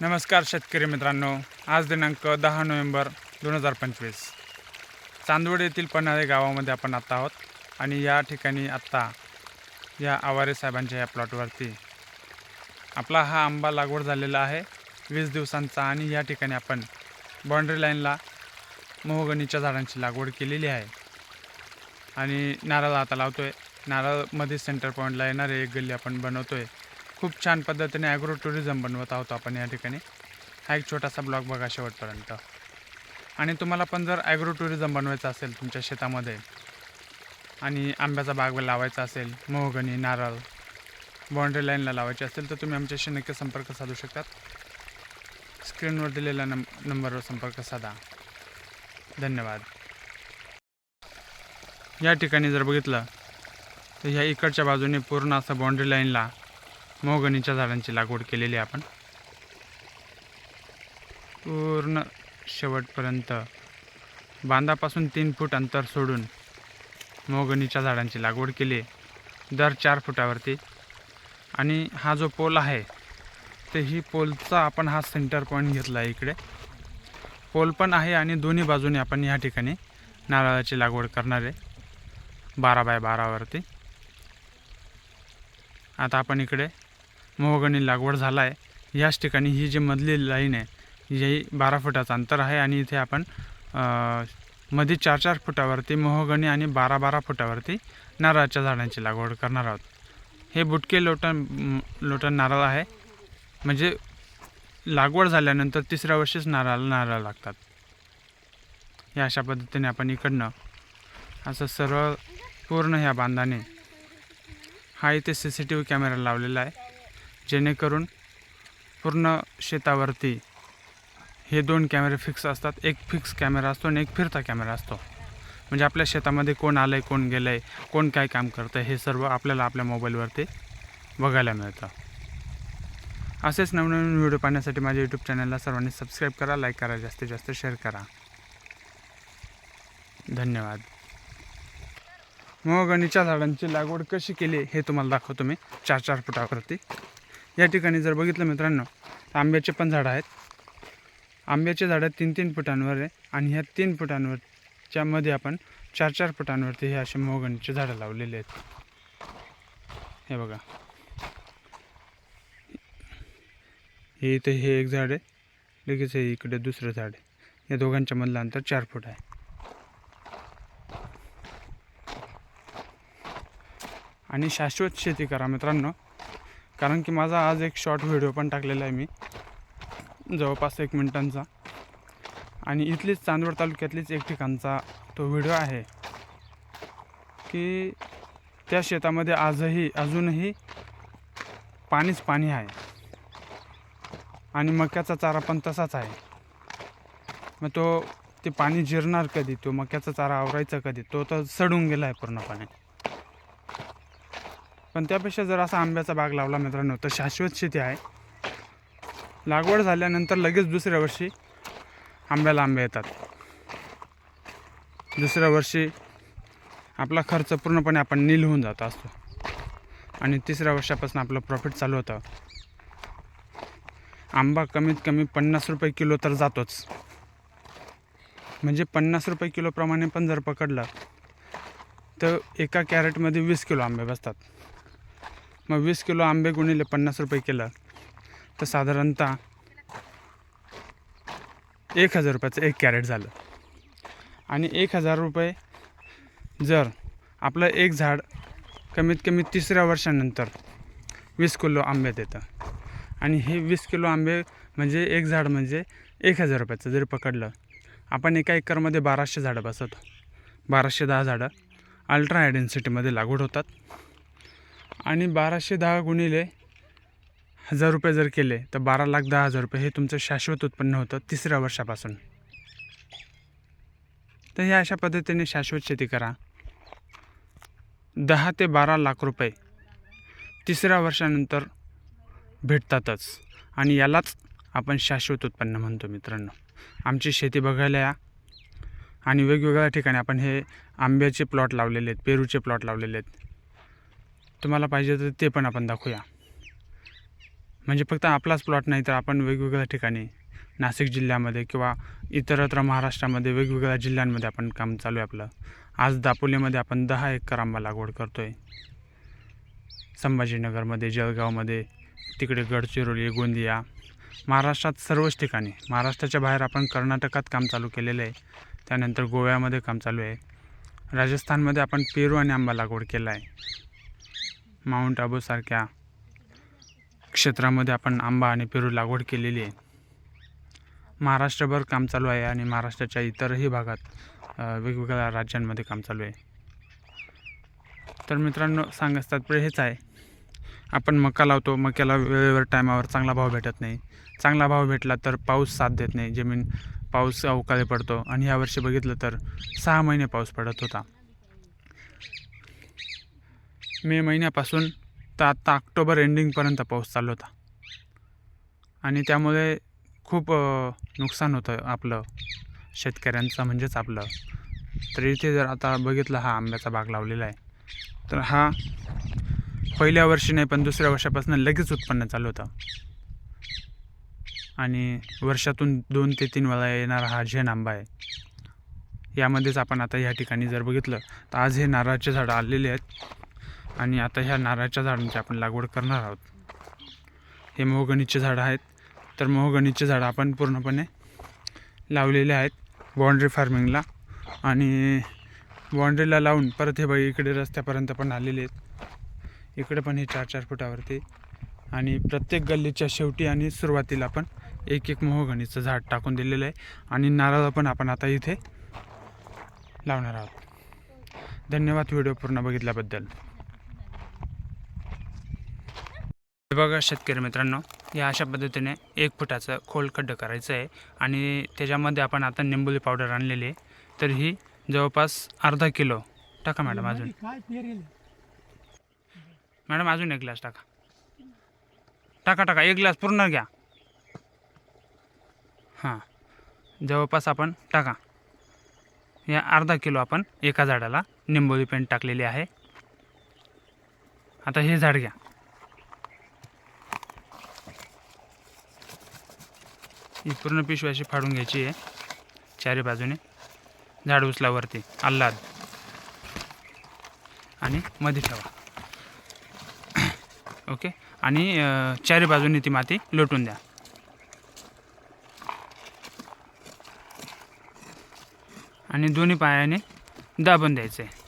नमस्कार शेतकरी मित्रांनो. आज दिनांक दहा नोव्हेंबर दोन हजार पंचवीस. चांदवड येथील पन्हाळे गावामध्ये आपण आत्ता आहोत आणि या ठिकाणी आत्ता या आवारे साहेबांच्या या प्लॉटवरती आपला हा आंबा लागवड झालेला आहे. वीस दिवसांचा आणि या ठिकाणी आपण बाउंड्री लाईनला मोहगणीच्या झाडांची लागवड केलेली आहे. आणि नारळ आता लावतो आहे नारळमध्ये सेंटर पॉईंटला येणारे एक गल्ली आपण बनवतो आहे खूप छान पद्धतीने ॲग्रो टुरिझम बनवत आहोत आपण या ठिकाणी. हा एक छोटासा ब्लॉग बघा शेवटपर्यंत. आणि तुम्हाला पण जर ॲग्रो टुरिझम बनवायचं असेल तुमच्या शेतामध्ये आणि आंब्याचा बाग लावायचा असेल मोहगणी नारळ बाउंड्री लाईनला लावायची असेल तर तुम्ही आमच्याशी नक्की संपर्क साधू शकतात. स्क्रीनवर दिलेल्या नंब नंबरवर संपर्क साधा. धन्यवाद. या ठिकाणी जर बघितलं तर ह्या इकडच्या बाजूने पूर्ण असं बाउंड्री लाईनला मोगणीच्या झाडांची लागवड केलेली आहे आपण. पूर्ण शेवटपर्यंत बांधापासून तीन फूट अंतर सोडून मोगणीच्या झाडांची लागवड केली दर चार फुटावरती. आणि हा जो पोल आहे ते ही पोलचा आपण हा सेंटर पॉईंट घेतला आहे इकडे. पोल पण आहे आणि दोन्ही बाजूने आपण या ठिकाणी नारळाची लागवड करणार आहे. बारा बाय बारावरती. आता आपण इकडे मोहगणी लागवड झाला आहे याच ठिकाणी ही जी मधली लाईन आहे ही बारा फुटाचं अंतर आहे आणि इथे आपण मध्ये चार चार फुटावरती मोहगणी आणि बारा बारा फुटावरती नारळाच्या झाडांची लागवड करणार आहोत. हे बुटके लोटण लोटन लोटण नारळ आहे. म्हणजे लागवड झाल्यानंतर तिसऱ्या वर्षीच नारळाला नारळ लागतात. या अशा पद्धतीने आपण इकडनं असं सरळ पूर्ण ह्या बांधाने हा इथे C C T V camera लावलेला आहे. जेणेकरून पूर्ण शेतावरती हे दोन कॅमेरे फिक्स असतात. एक फिक्स कॅमेरा असतो आणि एक फिरता कॅमेरा असतो. म्हणजे आपल्या शेतामध्ये कोण आलं आहे कोण गेलं आहे कोण काय काम करतं हे सर्व आपल्याला आपल्या मोबाईलवरती बघायला मिळतं. असेच नवनवीन व्हिडिओ पाहण्यासाठी माझ्या यूट्यूब चॅनलला सर्वांनी सबस्क्राईब करा लाईक करा जास्तीत जास्त शेअर करा. धन्यवाद. मोगणीच्या झाडांची लागवड कशी केली हे तुम्हाला दाखवतो मी. चार चार फुटावरती. या ठिकाणी जर बघितलं मित्रांनो आंब्याचे पण झाडं आहेत. आंब्याचे झाडं तीन तीन फुटांवर आहे आणि ह्या तीन फुटांवरच्या मध्ये आपण चार चार फुटांवरती हे असे मोगणचे झाडं लावलेले आहेत. हे बघा. हे इथे हे एक झाड आहे. लगेच हे इकडे दुसरं झाड आहे. या दोघांच्या मधलं अंतर चार फूट आहे. आणि शाश्वत शेती करा मित्रांनो. कारण की माझा आज एक शॉर्ट व्हिडिओ पण टाकलेला आहे मी. जवळपास एक मिनिटांचा. आणि इथलीच चांदवड तालुक्यातलीच एक ठिकाणचा तो व्हिडिओ आहे. की त्या शेतामध्ये आजही अजूनही पाणीच पाणी आहे. आणि मक्याचा चारा पण तसाच आहे. मग तो ते पाणी जिरणार कधी? तो मक्याचा चारा आवरायचा कधी? तो तर सडून गेला आहे पूर्णपणे. पण त्यापेक्षा जर असा आंब्याचा बाग लावला मित्रांनो तर शाश्वत शेती आहे. लागवड झाल्यानंतर लगेच दुसऱ्या वर्षी आंब्याला आंबे येतात. दुसऱ्या वर्षी आपला खर्च पूर्णपणे आपण नील होऊन जात असतो. आणि तिसऱ्या वर्षापासून आपलं प्रॉफिट चालू होतं. आंबा कमीत कमी पन्नास रुपये किलो तर जातोच. म्हणजे पन्नास रुपये किलोप्रमाणे पण जर पकडलं तर एका कॅरेटमध्ये वीस किलो आंबे बसतात. मग वीस किलो आंबे गुणिले पन्नास रुपये केलं. तर साधारणतः एक हजार रुपयाचं एक कॅरेट झालं. आणि एक हजार रुपये जर आपलं एक झाड कमीत कमी तिसऱ्या वर्षानंतर वीस किलो आंबे देतं. आणि हे वीस किलो आंबे म्हणजे एक झाड म्हणजे एक हजार रुपयाचं जरी पकडलं आपण एका एकरमध्ये बाराशे झाडं बसवतो. बाराशे दहा झाडं अल्ट्रा हाय डेन्सिटीमध्ये लागवड होतात. आणि बाराशे दहा गुणिले हजार रुपये जर केले तर बारा लाख दहा हजार रुपये हे तुमचं शाश्वत उत्पन्न होतं तिसऱ्या वर्षापासून. तर हे अशा पद्धतीने शाश्वत शेती करा. दहा ते बारा लाख रुपये तिसऱ्या वर्षानंतर भेटतातच. आणि यालाच आपण शाश्वत उत्पन्न म्हणतो मित्रांनो. आमची शेती बघायला या. आणि वेगवेगळ्या ठिकाणी आपण हे आंब्याचे प्लॉट लावलेले आहेत पेरूचे प्लॉट लावलेले आहेत. तुम्हाला पाहिजे तर ते पण आपण दाखवूया. म्हणजे फक्त आपलाच प्लॉट नाही तर आपण वेगवेगळ्या ठिकाणी नाशिक जिल्ह्यामध्ये किंवा इतरत्र महाराष्ट्रामध्ये वेगवेगळ्या जिल्ह्यांमध्ये आपण काम चालू आहे आपलं. आज दापोलीमध्ये आपण दहा एकर आंबा लागवड करतो आहे संभाजीनगरमध्ये जळगावमध्ये तिकडे गडचिरोली गोंदिया महाराष्ट्रात सर्वच ठिकाणी. महाराष्ट्राच्या बाहेर आपण कर्नाटकात काम चालू केलेलं आहे. त्यानंतर गोव्यामध्ये काम चालू आहे. राजस्थानमध्ये आपण पेरू आणि आंबा लागवड केला आहे. माउंट आबूसारख्या क्षेत्रामध्ये आपण आंबा आणि पेरू लागवड केलेली आहे. महाराष्ट्रभर काम चालू आहे आणि महाराष्ट्राच्या इतरही भागात वेगवेगळ्या राज्यांमध्ये काम चालू आहे. तर मित्रांनो सांगायचं तात्पर्य हेच आहे. आपण मका लावतो मक्याला वेळेवर टायमावर चांगला भाव भेटत नाही. चांगला भाव भेटला तर पाऊस साथ देत नाही. जमीन पाऊस अवकाळी पडतो आणि यावर्षी बघितलं तर सहा महिने पाऊस पडत होता. मे महिन्यापासून तर आत्ता ऑक्टोबर एंडिंगपर्यंत पाऊस चालू होता. आणि त्यामुळे खूप नुकसान होतं आपलं शेतकऱ्यांचं म्हणजेच आपलं. तर इथे जर आता बघितलं हा आंब्याचा बाग लावलेला आहे तर हा पहिल्या वर्षी नाही पण दुसऱ्या वर्षापासून लगेच उत्पन्न चालू होतं. आणि वर्षातून दोन ते तीन वेळा येणारा हा झेन आंबा आहे. यामध्येच आपण आता या ठिकाणी जर बघितलं तर आज हे नारळाचे झाडं आलेले आहेत. आणि आता ह्या नारळाच्या झाडांची आपण लागवड करणार आहोत. हे मोहगणीचे झाडं आहेत. तर मोहगणीचे झाडं आपण पूर्णपणे लावलेले आहेत बाउंड्री फार्मिंगला आणि बाउंड्रीला लावून परत हे बाई इकडे रस्त्यापर्यंत पण आलेले आहेत. इकडे पण हे चार चार फुटावरती. आणि प्रत्येक गल्लीच्या शेवटी आणि सुरुवातीला पण एक एक मोहगणीचं झाड टाकून दिलेलं आहे. आणि नारळ पण आपण आता इथे लावणार आहोत. धन्यवाद व्हिडिओ पूर्ण बघितल्याबद्दल हे बघा शेतकरी मित्रांनो या अशा पद्धतीने एक फुटाचं खोल खड्डं करायचं आहे आणि त्याच्यामध्ये आपण आता निंबोली पावडर आणलेली आहे. तर ही जवळपास अर्धा किलो टाका मॅडम अजून. मॅडम अजून एक ग्लास टाका. टाका टाका एक ग्लास पूर्ण घ्या. हां जवळपास आपण टाका. या अर्धा किलो आपण एका झाडाला निंबोली पेंट टाकलेली आहे. आता हे झाड घ्या. ही पूर्ण पिशवी अशी फाडून घ्यायची आहे. चारी बाजूने. झाड उचलावरती आल्हाद. आणि मध्ये ठेवा. ओके? आणि चारी बाजूने ती माती लोटून द्या. आणि दोन्ही पायाने दाबून द्यायचं. आहे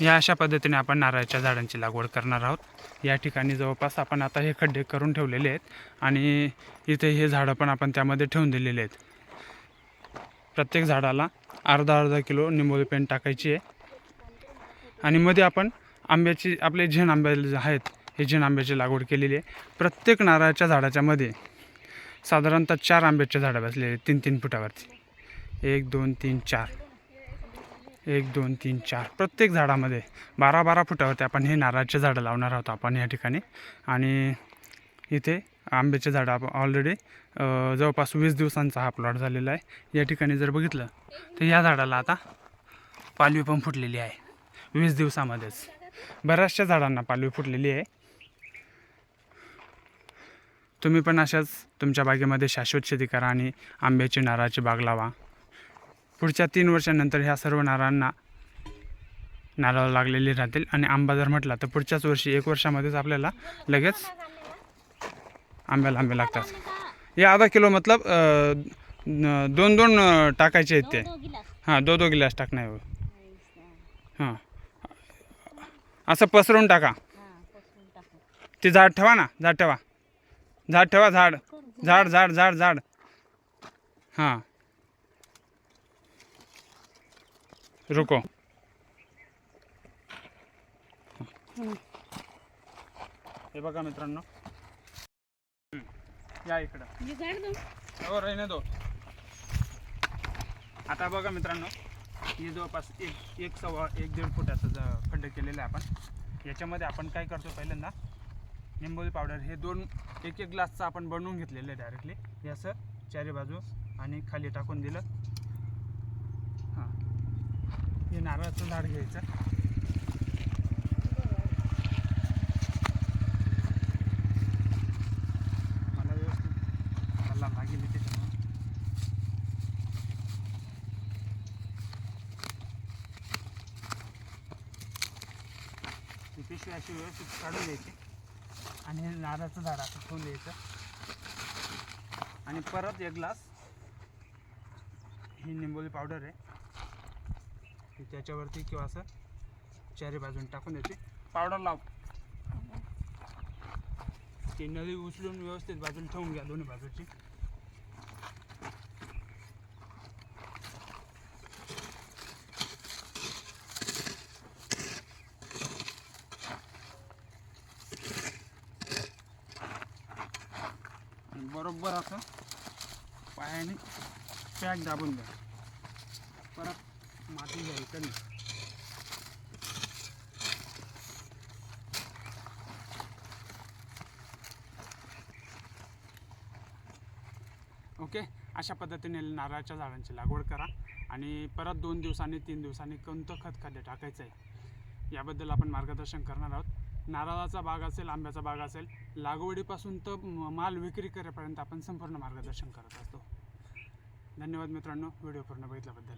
या अशा पद्धतीने आपण नारळाच्या झाडांची लागवड करणार आहोत. या ठिकाणी जवळपास आपण आता हे खड्डे करून ठेवलेले आहेत आणि इथे हे झाडं पण आपण त्यामध्ये ठेवून दिलेले आहेत. प्रत्येक झाडाला अर्धा अर्धा किलो निंबोळी पेंट टाकायची आहे. आणि मध्ये आपण आंब्याची आपले झेण आंबे जे आहेत हे झेण आंब्याची लागवड केलेली आहे. प्रत्येक नारळाच्या झाडाच्यामध्ये साधारणतः चार आंब्याचे झाडं बसलेले आहेत तीन तीन फुटावरती. एक दोन तीन चार. एक दोन तीन चार. प्रत्येक झाडामध्ये बारा बारा फुटावरती आपण हे नारळाचे झाडं लावणार आहोत आपण या ठिकाणी. आणि इथे आंब्याचे झाडं आपण ऑलरेडी जवळपास वीस दिवसांचा हा प्लॉट झालेला आहे. या ठिकाणी जर बघितलं तर या झाडाला आता पालवी पण फुटलेली आहे. वीस दिवसामध्येच. बऱ्याचशा झाडांना पालवी फुटलेली आहे. तुम्ही पण अशाच तुमच्या बागेमध्ये शाश्वत शेती करा आणि आंब्याची नारळाची बाग लावा. पुढच्या तीन वर्षानंतर ह्या सर्व नारांना नारळ लागलेली राहतील. आणि आंबा जर म्हटला तर पुढच्याच वर्षी एक वर्षामध्येच आपल्याला लगेच आंब्याला आंबे लागतात. हे आधा किलो मतलब दोन दोन टाकायचे आहेत ते. हां दो दो गिलास टाकणार हां. असं पसरून टाका. ते झाड ठेवा ना झाड ठेवा. झाड ठेवा झाड. झाड झाड झाड झाड. हां. रुको हे बघा मित्रांनो. या इकडं. हो रहने दो. आता बघा मित्रांनो हे जवळपास एक एक सव्वा एक दीड फुटाचं ज खड्डे केलेलं आहे आपण. याच्यामध्ये आपण काय करतो पहिल्यांदा निंबोली पावडर हे दोन एक एक ग्लासचं आपण बनवून घेतलेलं आहे डायरेक्टली हे असं चारी बाजू आणि खाली टाकून दिलं. हे नारळाचं झाड घ्यायचं. मला व्यवस्थित मला मागील त्याच्यामुळं. ती पिशवी अशी व्यवस्थित काढून द्यायची आणि हे नारळाचं झाड असं ठेवून द्यायचं. आणि परत एक ग्लास ही निंबोली पावडर आहे. त्याच्यावरती किंवा असं चारी बाजून टाकून द्यायची पावडर लाव. ती नळी उचलून व्यवस्थित बाजूला ठेवून घ्या दोन्ही बाजूची. आणि बरोबर असं पायाने पॅक दाबून द्या माती घ्यायचं नाही. ओके अशा पद्धतीने नारळाच्या झाडांची लागवड करा आणि परत दोन दिवसांनी तीन दिवसांनी कोणतं खत खाद्य टाकायचं आहे याबद्दल आपण मार्गदर्शन करणार आहोत. नारळाचा बाग असेल आंब्याचा बाग असेल लागवडीपासून तर माल विक्री करेपर्यंत आपण संपूर्ण मार्गदर्शन करत असतो. धन्यवाद मित्रांनो व्हिडिओ पूर्ण बघितल्याबद्दल.